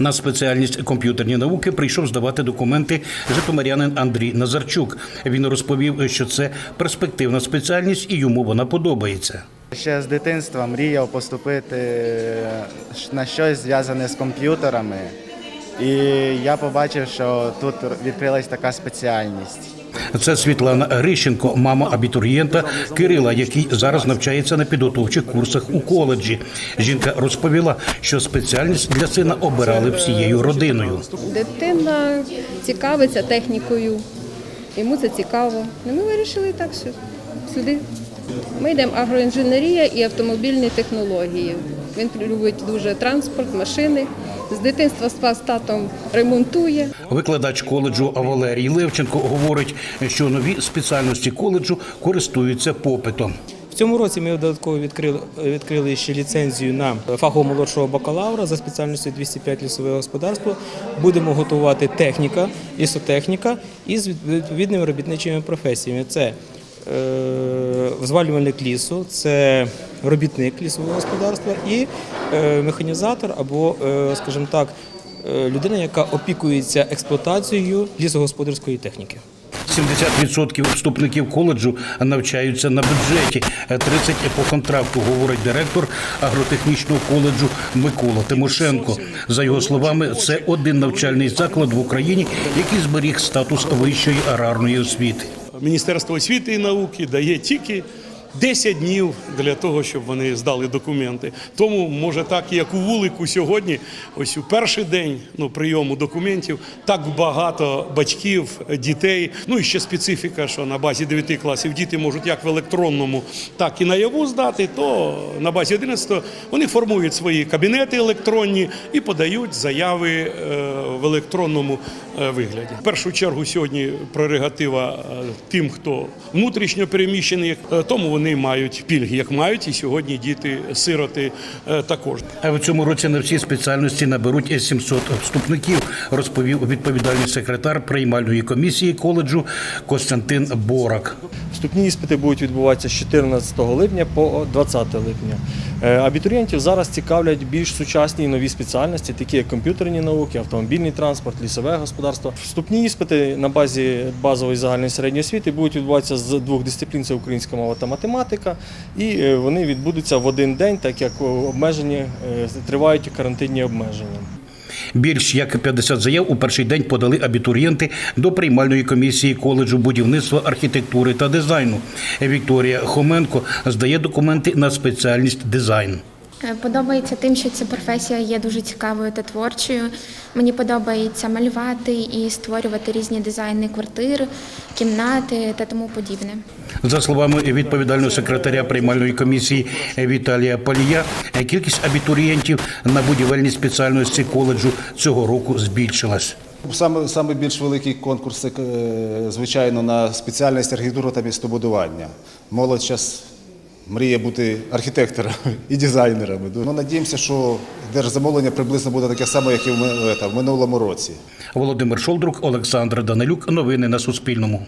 На спеціальність комп'ютерні науки прийшов здавати документи житомирянин Андрій Назарчук. Він розповів, що це перспективна спеціальність і йому вона подобається. Ще з дитинства мріяв поступити на щось зв'язане з комп'ютерами. І я побачив, що тут відкрилась така спеціальність. Це Світлана Грищенко, мама абітурієнта Кирила, який зараз навчається на підготовчих курсах у коледжі. Жінка розповіла, що спеціальність для сина обирали всією родиною. Дитина цікавиться технікою, йому це цікаво. І ми вирішили так що сюди. Ми йдемо агроінженерія і автомобільні технології. Він любить дуже транспорт, машини. З дитинства з татом ремонтує. Викладач коледжу Валерій Левченко говорить, що нові спеціальності коледжу користуються попитом. В цьому році ми додатково відкрили, відкрили ще ліцензію на фахового молодшого бакалавра за спеціальністю 205 лісове господарство. Будемо готувати техніка, лісотехніка із відповідними робітничими професіями. Це взвалювальник лісу, це робітник лісового господарства і е, механізатор або, е, скажімо так, е, людина, яка опікується експлуатацією лісогосподарської техніки. 70% вступників коледжу навчаються на бюджеті, 30% по контракту, говорить директор агротехнічного коледжу Микола Тимошенко. За його словами, це один навчальний заклад в Україні, який зберіг статус вищої аграрної освіти. Міністерство освіти і науки дає тільки 10 днів для того, щоб вони здали документи. Тому, може, так як у вулику сьогодні, ось у перший день ну, прийому документів, так багато батьків, дітей. Ну і ще специфіка, що на базі 9 класів діти можуть як в електронному, так і наяву здати, то на базі 11 вони формують свої кабінети електронні і подають заяви е, в електронному е, вигляді. В першу чергу сьогодні прерогатива е, тим, хто внутрішньо переміщений, тому вони мають пільги, як мають і сьогодні діти-сироти е, також. А в цьому році на всі спеціальності наберуть 700 вступників, розповів відповідальний секретар приймальної комісії коледжу Костянтин Борак. Вступні іспити будуть відбуватися з 14 липня по 20 липня. Е, Абітурієнтів зараз цікавлять більш сучасні і нові спеціальності, такі як комп'ютерні науки, автомобільний транспорт, лісове господарство. Вступні іспити на базі базової загальної середньої освіти будуть відбуватися з двох дисциплін: це українська мова та математика. І е, вони відбудуться в один день, так як обмежені е, тривають карантинні обмеження. Більш як 50 заяв у перший день подали абітурієнти до приймальної комісії коледжу будівництва, архітектури та дизайну. Вікторія Хоменко здає документи на спеціальність дизайн. Е, Подобається тим, що ця професія є дуже цікавою та творчою. Мені подобається малювати і створювати різні дизайни квартир, кімнати та тому подібне. За словами відповідального секретаря приймальної комісії Віталія Палія, кількість абітурієнтів на будівельній спеціальності коледжу цього року збільшилась. Саме, саме більш великий конкурс, е, звичайно, на спеціальність архітектура та містобудування. Молодь зараз мріє бути архітекторами і дизайнерами. Ми надіємося, що держзамовлення приблизно буде таке саме, як і в е, в минулому році. Володимир Шолдрук, Олександр Данилюк. Новини на Суспільному.